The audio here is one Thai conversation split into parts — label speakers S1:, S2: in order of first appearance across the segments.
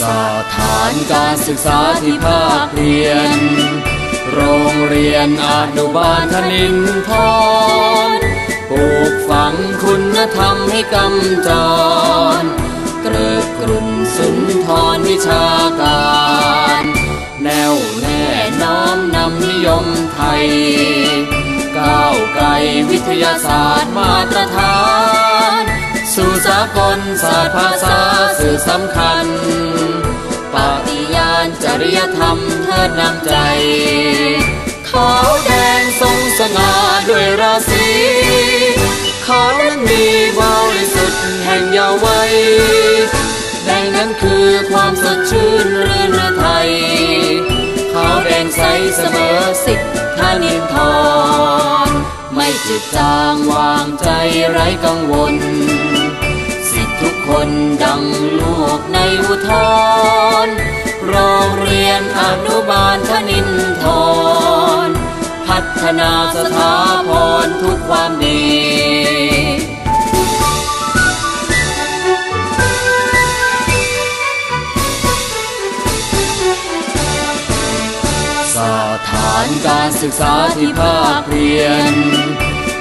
S1: สถานการศึกษาที่ภาคเพียรโรงเรียนอนุบาลคณินทรปลูกฝังคุณธรรมให้กำจรเกริกกรุ่นสุนทรวิชาการ แนวแน่น้อมนำนิยมไทย ก้าวไกลวิทยาศาสตร์มาตรฐาน สู่สากลศาสตร์ภาษาสื่อสำคัญ ริยธรรมเทิดนำใจ ขาวแดงทรงสง่าด้วยราศีขาวนั้นมีบริสุทธิ์แห่งเยาว์วัยแดงนั้นคือความสดชื่นรื่นไทยขาวแดงใสเสมอสิทธานินทรไม่จิตจางวางใจไร้กังวล สิทธิทุกคนดังลูกในอุทธร โรงเรียนอนุบาลทนินทร พัฒนาสถาพรทุกความดีสถานการศึกษาที่ภาคเรียน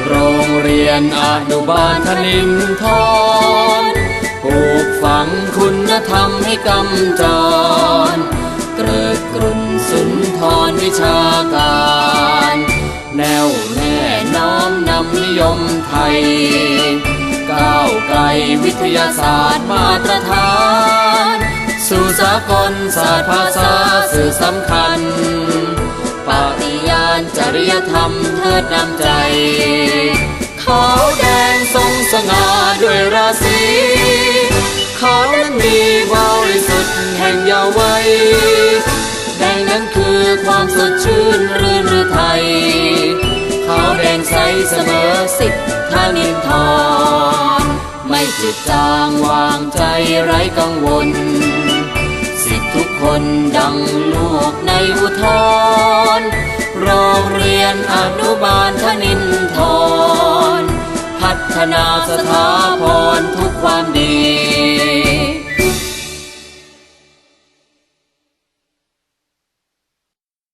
S1: โรงเรียนอนุบาลคณินทร คุณธรรมให้กำจร เกริกกรุ่นสุนทรวิชาการ แนวแน่น้อมนำนิยมไทย ก้าวไกลวิทยาศาสตร์มาตรฐาน สู่สากลศาสตร์ภาษาสื่อสำคัญ ปฏิญาณจริยธรรมเทิดนำใจขาวแดงทรงสง่าด้วยราศี ดีบริสุทธิ์แห่งยาว์วัยแดงนั้นคือความสดชื่นรื่นฤทัยขาวแดงใสเสมอสิทธานินทรไม่จิตจางวางใจไร้กังวล สิทธิทุกคนดังลูกในอุทธรโรงเรียนอนุบาลทนินทรพัฒนาสถาพรทุกความดี